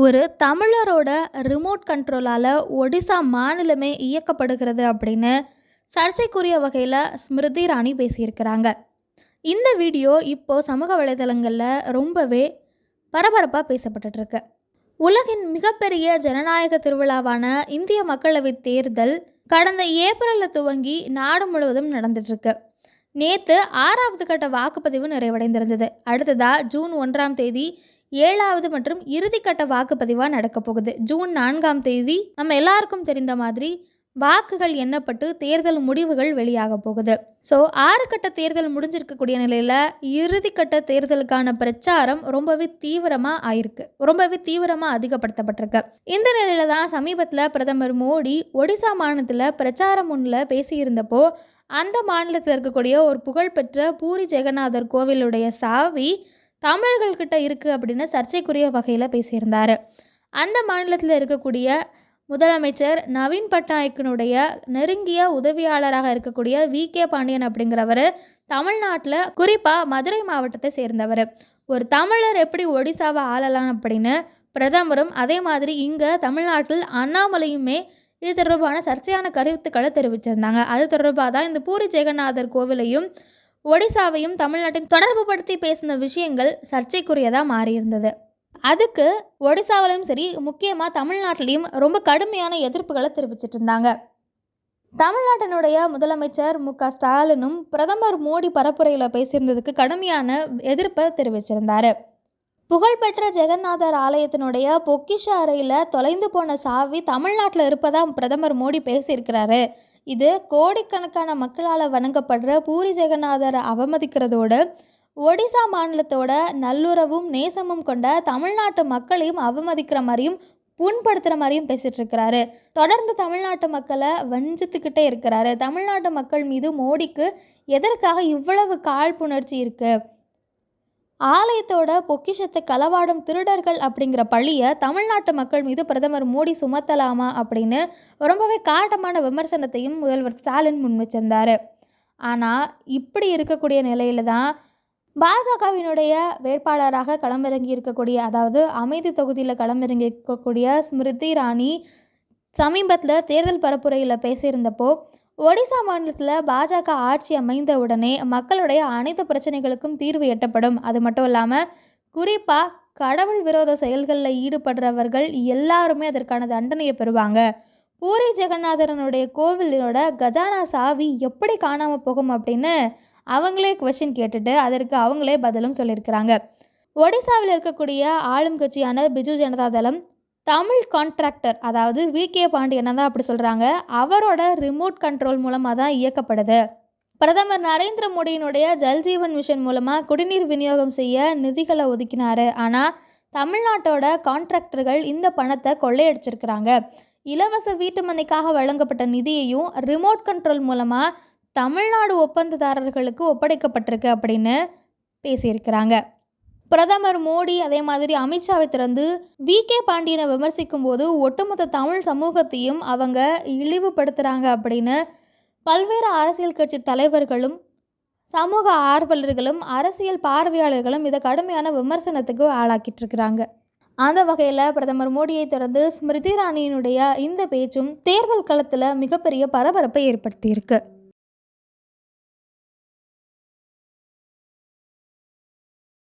ஒரு தமிழரோட ரிமோட் கண்ட்ரோலால் ஒடிசா மாநிலமே இயக்கப்படுகிறது அப்படின்னு சர்ச்சைக்குரிய வகையில் ஸ்மிருதி ராணி பேசியிருக்கிறாங்க. இந்த வீடியோ இப்போது சமூக வலைதளங்களில் ரொம்பவே பரபரப்பாக பேசப்பட்டுருக்கு உலகின் மிகப்பெரிய ஜனநாயக திருவிழாவான இந்திய மக்களவைத் தேர்தல் கடந்த ஏப்ரலில் துவங்கி நாடு முழுவதும் நடந்துட்டுருக்கு நேற்று ஆறாவது கட்ட வாக்குப்பதிவு நிறைவடைந்திருந்தது. அடுத்ததாக ஜூன் ஒன்றாம் தேதி ஏழாவது மற்றும் இறுதிக்கட்ட வாக்குப்பதிவாக நடக்க போகுது. ஜூன் நான்காம் தேதி நம்ம எல்லாருக்கும் தெரிந்த மாதிரி வாக்குகள் எண்ணப்பட்டு தேர்தல் முடிவுகள் வெளியாக போகுது. ஸோ ஆறு கட்ட தேர்தல் முடிஞ்சிருக்கக்கூடிய நிலையில் இறுதிக்கட்ட தேர்தலுக்கான பிரச்சாரம் ரொம்பவே தீவிரமாக ஆயிருக்கு. ரொம்பவே தீவிரமாக அதிகப்படுத்தப்பட்டிருக்கு. இந்த நிலையில தான் சமீபத்தில் பிரதமர் மோடி ஒடிசா மாநிலத்தில் பிரச்சாரம் ஒன்றில் பேசியிருந்தப்போ அந்த மாநிலத்தில் இருக்கக்கூடிய ஒரு புகழ்பெற்ற பூரி ஜெகநாதர் கோவிலுடைய சாவி தமிழர்கள்கிட்ட இருக்குது அப்படின்னு சர்ச்சைக்குரிய வகையில் பேசியிருந்தார். அந்த மாநிலத்தில் இருக்கக்கூடிய முதலமைச்சர் நவீன் பட்நாயக்கினுடைய நெருங்கிய உதவியாளராக இருக்கக்கூடிய வி. கே. பாண்டியன் அப்படிங்கிறவர் தமிழ்நாட்டில் குறிப்பாக மதுரை மாவட்டத்தை சேர்ந்தவர். ஒரு தமிழர் எப்படி ஒடிசாவை ஆளலாம் அப்படின்னு பிரதமரும் அதே மாதிரி இங்கே தமிழ்நாட்டில் அண்ணாமலையுமே இது தொடர்பான சர்ச்சையான கருத்துக்களை தெரிவிச்சிருந்தாங்க. அது தொடர்பாக தான் இந்த பூரி ஜெகநாதர் கோவிலையும் ஒடிசாவையும் தமிழ்நாட்டையும் தொடர்பு படுத்தி பேசின விஷயங்கள் சர்ச்சைக்குரியதாக மாறியிருந்தது. அதுக்கு ஒடிசாவிலையும் சரி முக்கியமாக தமிழ்நாட்டிலையும் ரொம்ப கடுமையான எதிர்ப்புகளை தெரிவிச்சிட்டு இருந்தாங்க தமிழ்நாட்டினுடைய முதலமைச்சர் மு. க. ஸ்டாலினும் பிரதமர் மோடி பரப்புரையில் பேசியிருந்ததுக்கு கடுமையான எதிர்ப்பை தெரிவிச்சிருந்தார். புகழ்பெற்ற ஜெகநாதர் ஆலயத்தினுடைய பொக்கிஷ அறையில் தொலைந்து போன சாவி தமிழ்நாட்டில் இருப்பதாக பிரதமர் மோடி பேசியிருக்கிறாரு. இது கோடிக்கணக்கான மக்களால் வணங்கப்படுற பூரி ஜெகநாதரை அவமதிக்கிறதோடு ஒடிசா மாநிலத்தோட நல்லுறவும் நேசமும் கொண்ட தமிழ்நாட்டு மக்களையும் அவமதிக்கிற மாதிரியும் புண்படுத்துகிற மாதிரியும் பேசிகிட்டு இருக்கிறாரு தொடர்ந்து தமிழ்நாட்டு மக்களை வஞ்சித்துக்கிட்டே இருக்கிறாரு. தமிழ்நாட்டு மக்கள் மீது மோடிக்கு எதற்காக இவ்வளவு காழ்ப்புணர்ச்சி இருக்குது ஆலயத்தோட பொக்கிஷத்தை களவாடும் திருடர்கள் அப்படிங்கிற பழியை தமிழ்நாட்டு மக்கள் மீது பிரதமர் மோடி சுமத்தலாமா அப்படின்னு ரொம்பவே காட்டமான விமர்சனத்தையும் முதல்வர் ஸ்டாலின் முன் வச்சிருந்தார். ஆனால் இப்படி இருக்கக்கூடிய நிலையில தான் பாஜகவினுடைய வேட்பாளராக களமிறங்கி இருக்கக்கூடிய அதாவது அமைதி தொகுதியில் களமிறங்கி இருக்கக்கூடிய ஸ்மிருதி இராணி சமீபத்தில் தேர்தல் பரப்புரையில் பேசியிருந்தப்போ ஒடிசா மாநிலத்தில் பாஜக ஆட்சி அமைந்த உடனே மக்களுடைய அனைத்து பிரச்சனைகளுக்கும் தீர்வு எட்டப்படும். அது மட்டும் இல்லாமல் குறிப்பாக கடவுள் விரோத செயல்களில் ஈடுபடுறவர்கள் எல்லாருமே அதற்கான தண்டனையை பெறுவாங்க. பூரி ஜெகநாதரனுடைய கோவிலோட கஜானா சாவி எப்படி காணாமல் போகும் அப்படின்னு அவங்களே கொஷின் கேட்டுட்டு அதற்கு அவங்களே பதிலும் சொல்லியிருக்கிறாங்க. ஒடிசாவில் இருக்கக்கூடிய ஆளும் கட்சியான பிஜு ஜனதா தளம் தமிழ் கான்ட்ராக்டர் அதாவது வி. கே. பாண்டியனை தான் அப்படி சொல்கிறாங்க அவரோட ரிமோட் கண்ட்ரோல் மூலமாக தான் இயக்கப்படுது. பிரதமர் நரேந்திர மோடியினுடைய ஜல்ஜீவன் மிஷன் மூலமாக குடிநீர் விநியோகம் செய்ய நிதிகளை ஒதுக்கினார். ஆனால் தமிழ்நாட்டோட கான்ட்ராக்டர்கள் இந்த பணத்தை கொள்ளையடிச்சிருக்கிறாங்க. இலவச வீட்டுமனைக்காக வழங்கப்பட்ட நிதியையும் ரிமோட் கண்ட்ரோல் மூலமாக தமிழ்நாடு ஒப்பந்ததாரர்களுக்கு ஒப்படைக்கப்பட்டிருக்கு அப்படின்னு பேசியிருக்கிறாங்க. பிரதமர் மோடி அதே மாதிரி அமித்ஷாவை திறந்து வி. கே. பாண்டியனை விமர்சிக்கும் போது ஒட்டுமொத்த தமிழ் சமூகத்தையும் அவங்க இழிவுபடுத்துகிறாங்க அப்படின்னு பல்வேறு அரசியல் கட்சி தலைவர்களும் சமூக ஆர்வலர்களும் அரசியல் பார்வையாளர்களும் இதை கடுமையான விமர்சனத்துக்கு ஆளாக்கிட்டு இருக்கிறாங்க. அந்த வகையில் பிரதமர் மோடியை தொடர்ந்து ஸ்மிருதி இராணியினுடைய இந்த பேச்சும் தேர்தல் களத்தில் மிகப்பெரிய பரபரப்பை ஏற்படுத்தியிருக்கு.